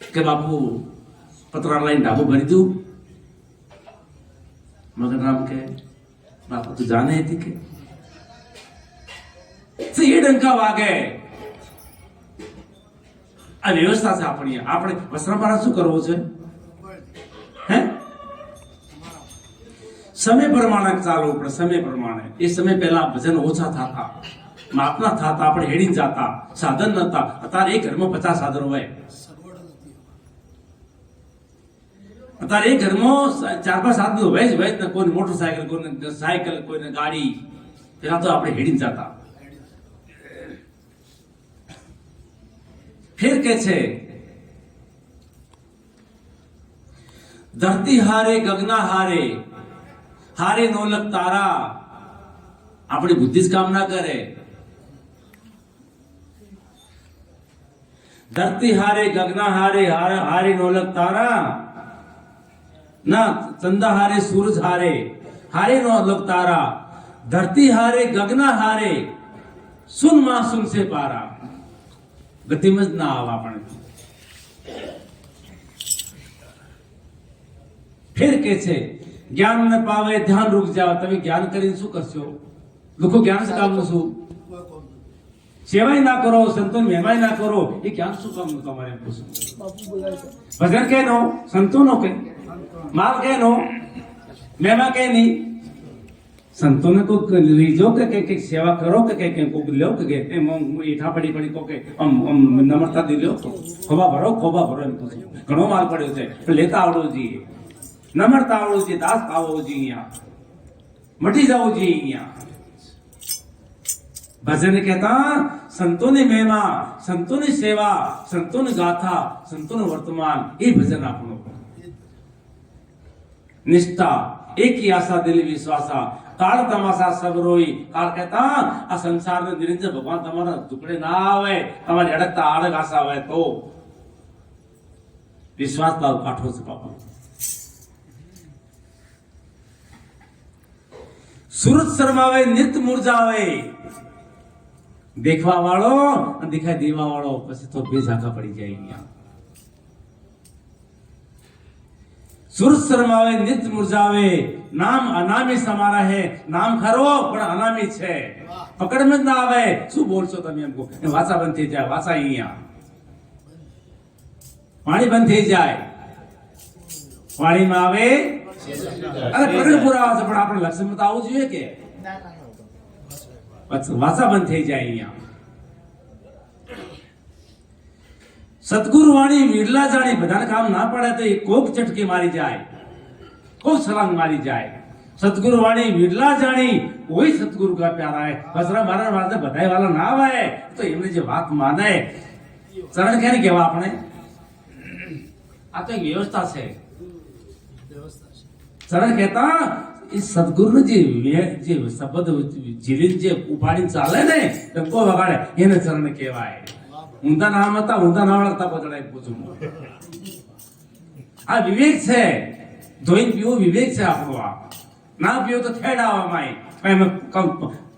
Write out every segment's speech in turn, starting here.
કે બાપુ પતરા લઈને ડાબુ ભરી દઉં મગનરામ કે બાપુ તું જાણે હતી કે એ ડંકા વાગે આ વ્યવસ્થા છે આપણી આપણે વસ્ત્રાપારા શું કરવું છે હે સમય પ્રમાણે ચાલવું પડે સમય પ્રમાણે એ સમય પહેલા ભજન ઓછા થતા માપના થતા આપણે હેડી જતા સાધન નતા અત્યારે એક ઘરમાં પચાસ સાધન હોય અત્યારે એ ઘરમાં ચાર પાંચ સાધન હોય જ હોય ને કોઈને મોટરસાયકલ કોઈને સાયકલ, કોઈને ગાડી પેલા તો આપણે હેડીને જતા. ફેર કે છે, ધરતી હારે, ગગના હારે હારે નોલક તારા. આપણી બુદ્ધિ જ કામ ના કરે. ધરતી હારે, ગગના હારે હારે નોલક તારા. ના ચંદા હારે સૂરજ હારે હારે નો અલગ તારા ધરતી હારે ગગના હારે સુનમાં સુન સે પારા. ગતિમાં જ ના આવા આપણે ફેર કે છે જ્ઞાન ન પાવે ધ્યાન રૂક જાવ તમે જ્ઞાન કરીને શું કરશો? લોકો જ્ઞાન સે કામ શું? સેવાય ના કરો સંતોન મહેમાય ના કરો એ જ્ઞાન શું કામ તમારે ભજન કે નો? સંતોનો નો કે? નો મહેમા કે નહીં સંતોને કોઈક લીજો કે કઈ કંઈક સેવા કરો કે કઈ કઈ કોઈક લ્યો કે કઈ એમ આમ ઈઠા પડી પડી કોકે આમ આમ નમ્રતા દી લ્યો ખોબા ભરો ખોબા ભરો એમ પૂછું ઘણો માલ પડ્યો છે પણ લેતા આવડવું જોઈએ નમ્રતા આવડવું જોઈએ દાસ આવવું જોઈએ અહીંયા મટી જવું જોઈએ અહીંયા ભજન કહેતા સંતોની મહેમા સંતોની સેવા સંતોની ગાથા સંતોનું વર્તમાન એ ભજન આપણું નિષ્ઠા, એકી આશા દિલ વિશ્વાસા. કાળ તમાશા સબ રોઈ. કાળ કહેતા, આ સંસારને નિરંજન ભગવાન તમારા ટુકડે ના આવે. તમારી અડકતા આડક આશા હોય તો. વિશ્વાસ તારો કાઠો છે, બાપા. સુરત શરમાવે, નિત મુરજાવે દેખવા વાળો અને દેખાય દેવા વાળો. પછી તો બે ઝાંખા પડી જાય અહીંયા. શરમાવે નિત મુરજાવે નામ અનામી સમારા હે. નામ ખરો પણ અનામી છે. પકડમાં જ ના આવે. શું બોલશો તમે એમ કહો વાસા બંધ થઈ જાય વાસા અહીંયા. પાણી બંધ થઈ જાય. પાણીમાં આવે. અરે પકડ પુરાવા છે પણ આપણે લક્ષ્મણ તો આવું જોઈએ કે? વાસા બંધ થઈ જાય અહીંયા. સદગુરુ વાણી વિરલા જાણી બધાને કામ ના પડે તો એ કોક ચટકી મારી જાય. કોક સલાંગ મારી જાય. સદગુરુ વાણી વિરલા જાણી કોઈ સદગુરુ કા પ્યારા હે બસરા મારા વાળા બધાય વાળા ના આવે તો એમને જે વાત માને ચરણ કેને કહેવા આપણે? આ તો એક વ્યવસ્થા છે. ચરણ કહેતા, એ સદગુરુ જે જે શબ્દ જીલીને જે ઉપાડીને ચાલે ને ડંકો વગાડે, એને ચરણ કહેવાય. ઊંધા નામ હતા, ઊંધા નામ હતા બધા પૂછું આ વિવેક છે. ધોઈને પીવું, વિવેક છે આપણો આ. ના પીવો તો ખેડાવામાં એમાં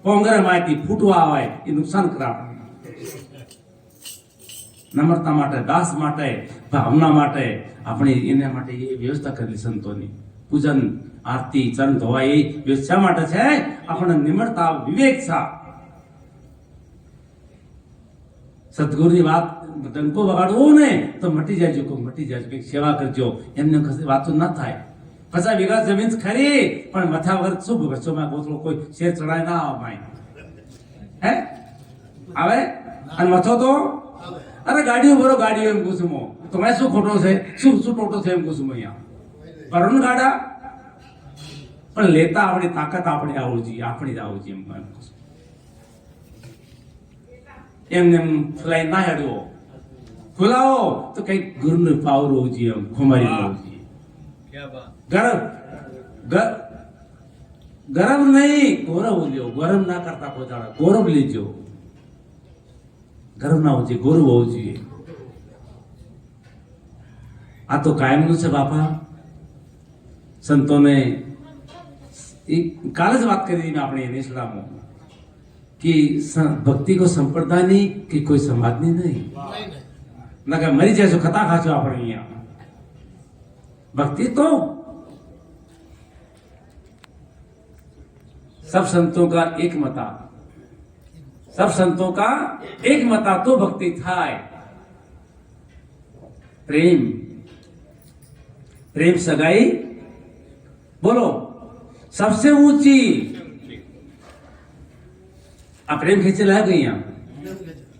પોંગરે માંથી ફૂટવા આવે, એ નુકસાન કરાવ. નમ્રતા માટે, દાસ માટે, ભાવના માટે આપણે એના માટે એ વ્યવસ્થા કરેલી સંતોની. પૂજન, આરતી, ચરણ ધોવા એ વ્યવસ્થા માટે છે. આપણે નિમ્રતા, વિવેક છે. સદગુરુની વાત ડંકો વગાડવો ને તો મટી જાય કોઈ મટી જાય, કંઈક સેવા કરજો. એમને કશી વાતો ન થાય. પચાસ વીઘા જમીન ખરી, પણ મથા વગર શું ભગત ગોથળો કોઈ શેર ચડાય ના આવે ભાઈ. હે? આવે? અને મથો તો? અરે ગાડીઓ ભરો, ગાડીઓ એમ કુસુમો તમારે શું ખોટો છે? શું શું ટોટો છે એમ કુસુમો અહીંયા. ભરો ને ગાડા? પણ લેતા આપણી તાકાત આપણે આવું જોઈએ, આપણી જ આવું જોઈએ એમ કુસુમ એમને એમ ફૂલાઈ ના હેડવો. ફુલાવો તો કંઈક ગુરુ પાવર જોઈએ એમ ખુમારી હોવું ગરમ. ગરમ નહીં ગૌરવ લ્યો ગરમ ના કરતા પહોંચાડો ગૌરવ લેજો. ગરમ ના હોવું જોઈએ ગૌરવ હોવું જોઈએ. આ તો કાયમનું છે બાપા. સંતોને એ કાલે જ વાત કરી આપણે નેસડામાં कि भक्ति को संप्रदाय नहीं कि कोई समाज नहीं? ना क्या मरी जैसो खता खाचो आप रही भक्ति तो सब संतों का एक मता। सब संतों का एक मता तो भक्ति था प्रेम। प्रेम सगाई? बोलो, सबसे ऊँची આ પ્રેમ ખેંચેલા અહીંયા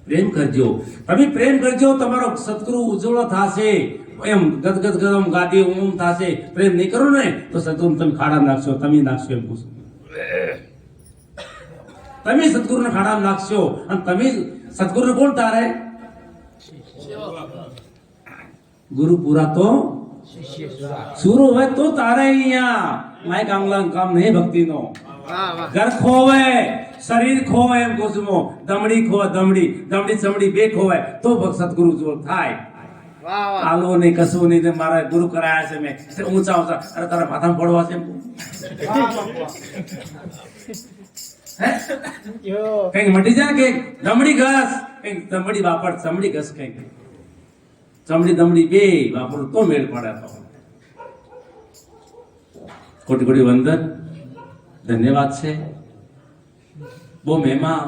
પ્રેમ કરજો. તમે પ્રેમ કરજો તમારો સદગુરુ ઉજ્જવળ થશે. એમ ગદગદ ગદમ ગાદી ઓમ થશે. પ્રેમ નહીં કરો ને તો સદગુરુ તમે ખાડા નાખશો તમે નાખશો એમ પૂછો. તમે સદગુરુને ખાડા નાખશો અને તમે સદગુરુને કોણ તારે? ગુરુ પૂરા તો? સુરો હોય તો તારે અહીંયા. માય કામલા કામ નહીં ભક્તિનો. ઘર ખોવે. શરીર ખોવે એમ કોસમો દમડી ખોવા દમડી. દમડી ચમડી બે ખોવાય તો સદગુરુ જો થાય. આલો નહીં કશું નહીં મારા ગુરુ કરાયા છે મેં. ઊંચા ઊંચા. અરે તારા માથામાં પડવા છે કંઈક કંઈક મટી જાય કે દમડી ઘસ. કંઈક દમડી વાપર ચમડી ઘસ કંઈક. ચમડી દમડી બે વાપરો તો મેળ પડે તો કોટી કોટી વંદન. ધન્યવાદ છે. બહુ મહેમા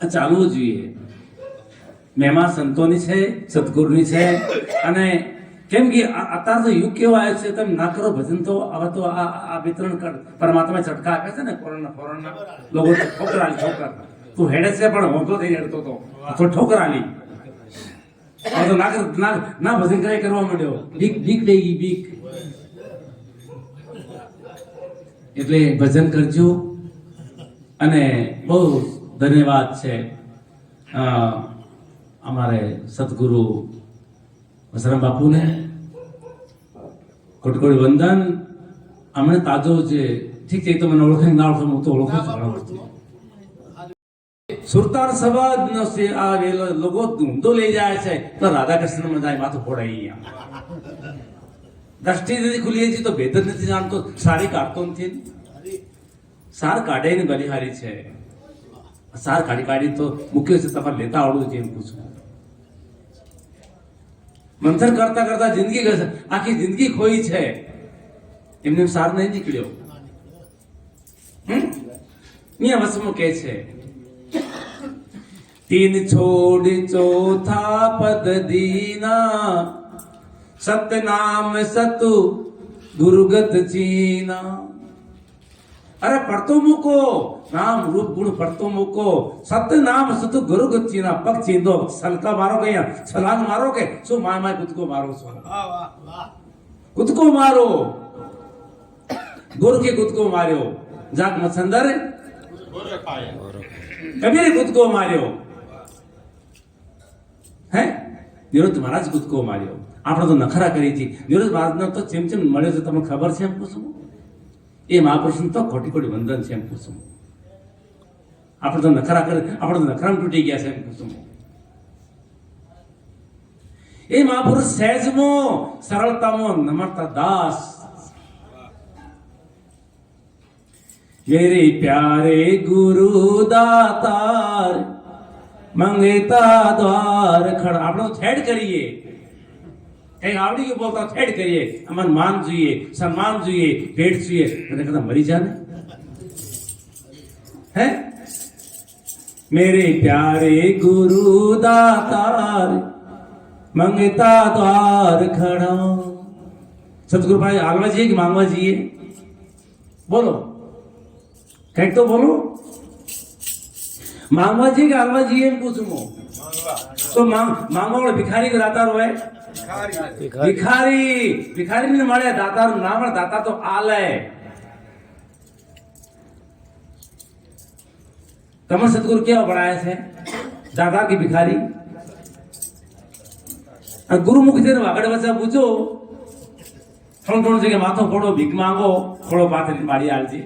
ચાલવું જોઈએ. મહેમા સંતોની છે, સદગુરુની છે, અને કેમ કે અત્યારે તો યુગ કેવો આવ્યો છે, તમે ના કરો ભજન તો હવે તો આ વિતરણ પરમાત્મા ચટકા આપે છે ને કોરોના ફોરનના લોકો ઠોકરાલી ઠોકર તું હેડે છે પણ હોતો થઈ હેડતો તો. તો ઠોકરાલી. હવે તો ના ના ભજન કરે કરવા માંડ્યો. બીક બીક થઈ ગઈ, બીક. એટલે ભજન કરજો. અને બહુ ધન્યવાદ છે અમારે સદગુરુ વસરામ બાપુને. કોટકોડી કોટી વંદન. અમને તાજો જે, ઠીક છે તો મને ઓળખે ના ઓળખે હું તો ઓળખું. સુરતાર સવાદ નો આ વેલો લોકો ધૂમધો લઈ જાય છે. તો રાધા કૃષ્ણમાં જાય, માથું ફોડાઈ દ્રષ્ટિ નથી ખુલી છે તો ભેદ નથી જાણતો. સારી કાઢતો નથી સાર કાઢીને બલિહારી છે. સાર કાઢી કાઢી તો મુખ્ય છે, તમારે લેતા આવડવું છે એમ પૂછું. મંથન કરતા કરતા જિંદગી આખી જિંદગી ખોઈ છે. એમને સાર નહીં નીકળ્યો? મિયા વસમો કે છે, તીન છોડ ચોથા પદ દીના, સતનામ સતુ દુર્ગત ચીના. અરે પડતો મૂકો નામ રૂપ ગુણ પડતો મૂકો સત નામ સત ગુરુ ગચ્ચીના પગ ચીંધો સલકા મારો કે છલાંગ મારો કે શું માય માય કૂદકો મારો છો કૂદકો મારો ગુરુ કે કૂદકો માર્યો જાગ મચ્છંદર કબીરે કૂદકો માર્યો હે નિરોધ મહારાજ કૂદકો માર્યો આપણે તો નખરા કરી હતી નિરોધ મહારાજનો તો ચેમ ચેમ મળ્યો છે તમને ખબર છે એમ પૂછું એ મહાપુરુષનું તો ખોટી ખોટી વંદન છે એમ પૂછું આપણે તો નખરા કરે આપણે તો નખરામાં તૂટી ગયા છે એમ પૂછું એ મહાપુરુષ સહેજમો સરળતામાં નમ્રતા દાસ मेरे प्यारे गुरु दातार મંગેતા દ્વાર ખડ આપણો થેડ કરીએ કઈ આવડી ગયું બોલતા થેડ કરીએ અમને માન જોઈએ સન્માન જોઈએ ભેટ જોઈએ અને કદાચ મરી જા ને હે મેરે પ્યારે ગુરુ દાતાર મંગતા દ્વાર ખડા સતગુરુ ભાઈ હાલવા જઈએ કે માંગવા જઈએ બોલો કંઈક તો બોલો માંગવા જઈએ કે હાલવા જઈએ એમ પૂછું હું તો માંગ માંગવા વાળો ભિખારી કે દાતાર હોય ભિખારી. ભિખારી. ને મળે દાતાર ના મળે દાતા તો આલે. તમે સદગુરુ કેવા ભણાયા છે? દાદા કે ભિખારી? ગુરુમુખ છે વાગડ વચ્ચે પૂછો. થોડું થોડું જગ્યાએ માથો ફોડો, ભીખ માંગો ફોડો પાથરી મારી આલજી.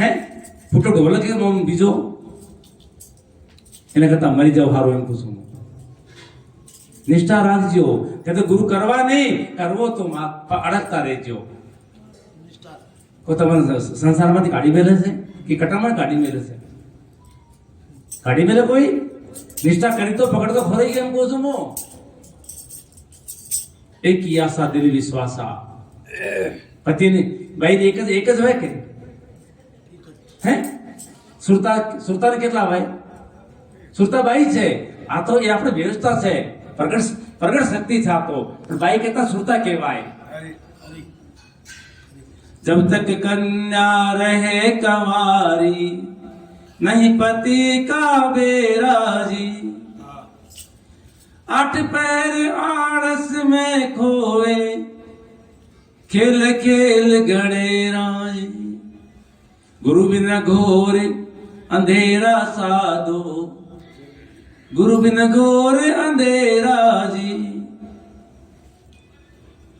હે? ફૂટો ઢોલક કે બીજો. એના કરતા મરી જાવ સારું એમ પૂછું. નિષ્ઠા રાખજો. કે તો ગુરુ કરવા નહીં કરવો તો મા- અડકતા રહેજો. કોઈ તમને સંસારમાંથી કાઢી મેલે છે? કે કટામાં કાઢી મેલે છે? કાઢી મેલે કોઈ? નિષ્ઠા કરી તો પકડ તો ખોરાઈ કેમ કહું છું હું એક યાસા દિલ વિશ્વાસા. પતિની ભાઈ એક જ એક જ હોય કે? હે? સુરતા સુરતાને કેટલા હોય? સુરતા બાઈ છે. આ તો એ આપણે વ્યવસ્થા છે. પ્રગટ પ્રગટ શક્તિ છે આ તો પણ બાઈ કહેતા સુરતા કહેવાય जब तक कन्या रहे कंवारी नहीं पति का बेराजी आठ पैर आड़स में खोए खेल खेल गणेराज गुरु बिना घोर अंधेरा साधो गुरु बिना घोर अंधेरा जी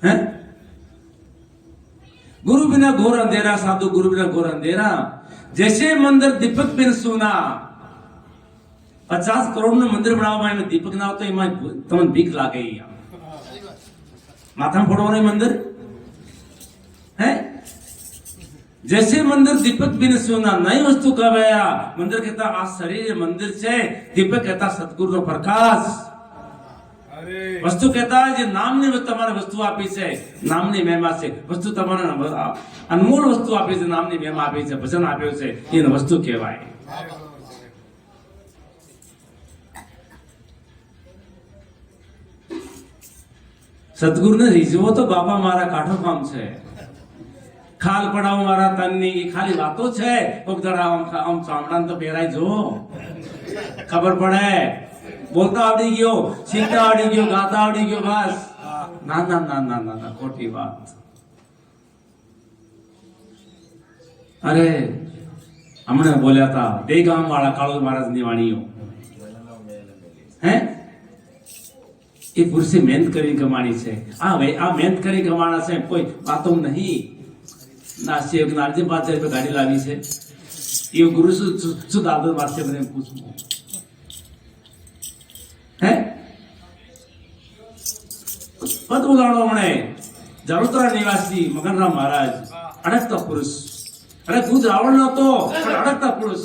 हैं गुरु बिना घोर अंधेरा साधु गुरु बिना घोर अंधेरा जैसे मंदिर दीपक बिन सुना પચાસ કરોડ નું મંદિર બનાવવામાં એમાં દીપક ના આવતો એમાં તમને બીક લાગે અહીંયા માથામાં ફોડવાનું એ મંદિર હે જૈસે મંદિર દીપક બિન સોના નઈ વસ્તુ કહેવાયા મંદિર કહેતા આ શરીર મંદિર છે દીપક કહેતા સદગુરુ નો પ્રકાશ વસ્તુ કહેતા જે નામની તમારે વસ્તુ આપી છે નામની મહેમા છે વસ્તુ તમારે અનમોલ વસ્તુ આપી છે નામની મહેમા આપી છે ભજન આપ્યું છે એને વસ્તુ કહેવાય સદગુરુને રીઝવો તો બાપા મારા કાઠો કામ છે ખાલ પડાવો મારા તનની. એ ખાલી વાતો છે. કોક જરા આમ આમ ચામડા તો પહેરાય જો. ખબર પડે. બોલતા આવડી ગયો, શીખતા આવડી ગયો, ગાતા આવડી ગયો, બસ. ના ના ના ના ના ના, ખોટી વાત. અરે, હમણાં બોલ્યા હતા, બે ગામ વાળા કાળુ મહારાજની વાણીઓ. હે? એ પુરુષે મહેનત કરી કમાણી છે. આ મહેનત કરી કમાણા છે કોઈ વાતો નહીં. ના સેવ નારજી પાંચ રૂપિયા ગાડી લાવી છે. એ ગુરુ શું શું- શું દાદા પાસે મને પૂછું. હે? પદ ઉદાહરણો મને જરોતરા નિવાસી મગનરામ મહારાજ અડકતા પુરુષ. અરે તું રાવણ નતો પણ અડકતા પુરુષ.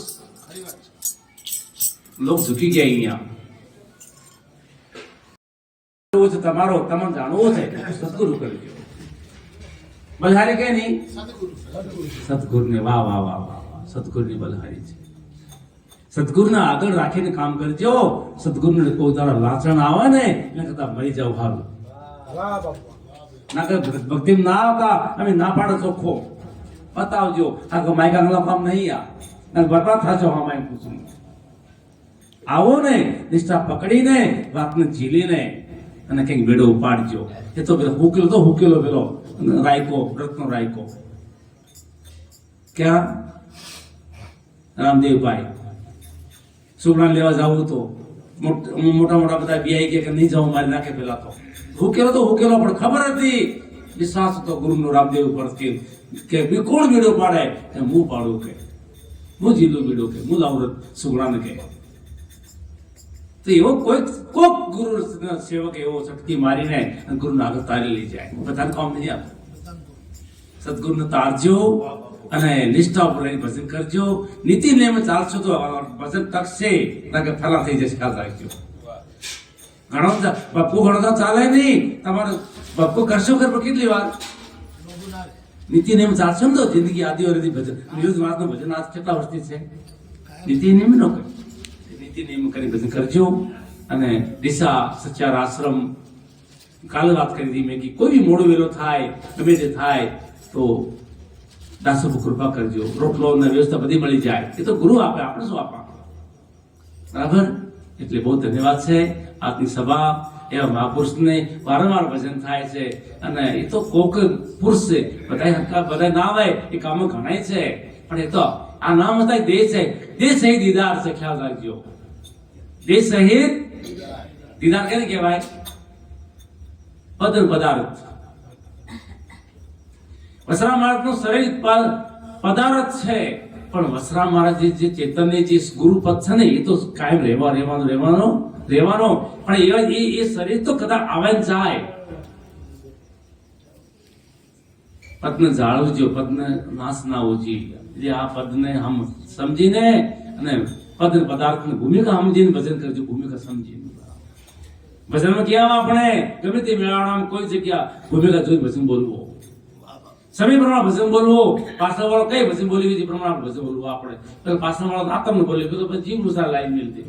લોક ઝૂકી ગયા અહીંયા. તમારો તમને જાણવો છે. સદગુરુ કરજો બલહારી કે નહીં સદગુરુને વાહ વાહ વાહ વાહ વાહ સદગુરુ ની બલહારી છે સદગુરુને આગળ રાખીને કામ કરજો સદગુરુને કોઈ તારા લાચણ આવે ને એને કરતા મરી જાવ હારું. ના કે ભક્તિ ના આવતા અમે ના પાડો ચોખ્ખો બતાવજો. આ કે માયકા નો કામ નહીં આ. ના બરબાદ થશો હા માય પૂછું આવો ને નિષ્ઠા પકડીને વાતને ઝીલીને અને કંઈક બેડો ઉપાડજો. એ તો હુકેલો તો હુકેલો પેલો, રાયકો, રત્નો રાયકો. ક્યાં? રામદેવભાઈ. સુગડા લેવા જવું તો. મોટ- મોટા બધા બિયાઈ ગયા કે નહીં જવું મારી નાખે પેલા તો. હુકેલો તો હુકેલો, પણ ખબર હતી. વિશ્વાસ હતો ગુરુનો રામદેવ ઉપર કે કોણ બીડો પાડે હું પાડું કે. હું જીલું બીડું કે, હું લાવું સુગડાને કે. તો એવો કોઈ કોક ગુરુ સેવક એવો શક્તિ મારીને ગુરુ આગળ તારી લઈ જાય. બધાને કામ નહીં આપતું સદગુરુને તારજો અને નિષ્ઠા ઉપર લઈને ભજન કરજો. નીતિ નિયમ ચાલશો તો ભજન તકશે ના કે ફેલા થઈ જશે, ખ્યાલ રાખજો. ઘણો બપ્પુ ઘણો તો ચાલે નહીં. તમારે બપ્પુ કરશો કરશો કેટલી વાર? નીતિ નિયમ ચાલશો ને તો જિંદગી આદિ ભજન. નિરોધ માસનું ભજન આજ કેટલા વર્ષથી છે? નીતિ નિયમ નો કરે. નિયમ કરી ભજન કરજો. અને દિશા, સચ્ચાર, આશ્રમ, કાલે વાત કરી હતી મેં કે કોઈ બી મોડો વેલો થાય, ગમે તે થાય, તો દાસો કૃપા કરજો. રોટલો ને વ્યવસ્થા બધી મળી જાય. એ તો ગુરુ આપે, આપણે શું આપવા? બરાબર? એટલે બહુ ધન્યવાદ છે. આજની સભા એવા મહાપુરુષને વારંવાર ભજન થાય છે. અને એ તો કોક પુરુષ છે. બધા હક્કા બધા ના આવે એ કામો ઘણાય છે. પણ એ તો આ નામ હતા દેશ છે. દેશ એ દીદાર છે, ખ્યાલ રાખજો. દેહ સહિત દીદાર કેને કહેવાય પદ પદાર્થ. વસરા મહારાજનું શરીર પદાર્થ છે. પણ વસરા મહારાજ જે- ચેતનની જે ગુરુ પદ છે ને, એ તો કાયમ રહેવા રહેવાનો રહેવાનો રહેવાનો. પણ એ એ- શરીર તો કદાચ આવે જાય. પદને જાળવજો પદને નાશ ના ઉજી એટલે આ પદને હમ સમજીને અને પદ પદાર્થની ભૂમિકા સમજીને ભજન કરજો, ભૂમિકા સમજીને. ભજનમાં કેવા આપણે? ગમે તે મેળાવડામાં કોઈ જગ્યા ભૂમિકા જોઈ ભજન બોલવો. સમય પ્રમાણે ભજન બોલવો. પાછળ વાળો કઈ ભજન બોલી એ પ્રમાણે ભજન બોલવું આપણે. પાછળ વાળો આતમ બોલે તો જીવ મુસા લાઈન મેળવી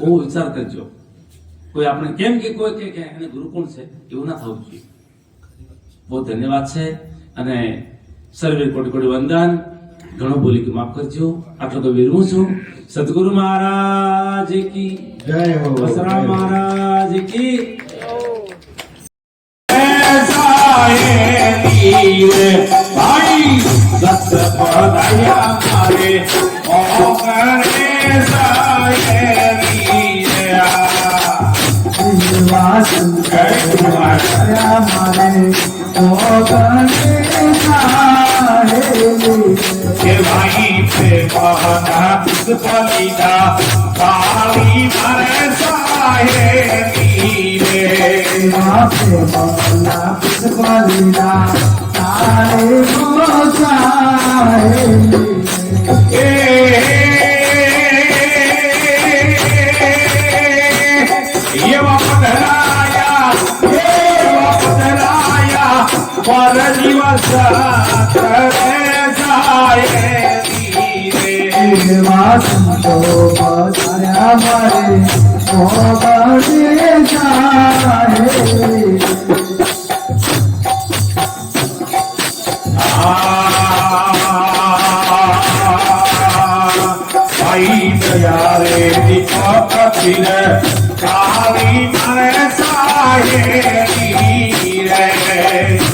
બહુ વિચાર કરજો. કોઈ આપણે કેમ કે કોઈ કે એને ગુરુ કોણ છે? એવું ના થવું જોઈએ. બહુ ધન્યવાદ છે. અને સર્વે કોટી કોટી વંદન. ઘણો બોલી કે માફ કરજો. આટલો તો વિરવું છું. સદગુરુ મહારાજ કી જય હો વસરા મહારાજ કી. ભાઈ સત પદયા મારે ઓગણે સાયે કે પ્રેમના પુષ્પલીલા કાળી મારે સાયે રે એવા પધરાયા એવા પધરાયા પર દિવસ કરે રે ભાઈ દયા રે દીપક ફિર કાળી મારે સાયે રે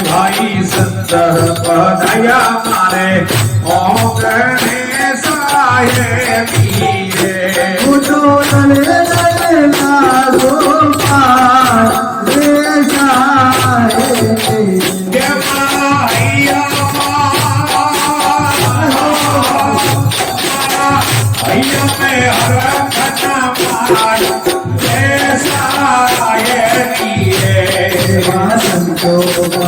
ભાઈ સંત પદયા મારે ઓગણે સાયે મારો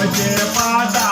সহজে পাদা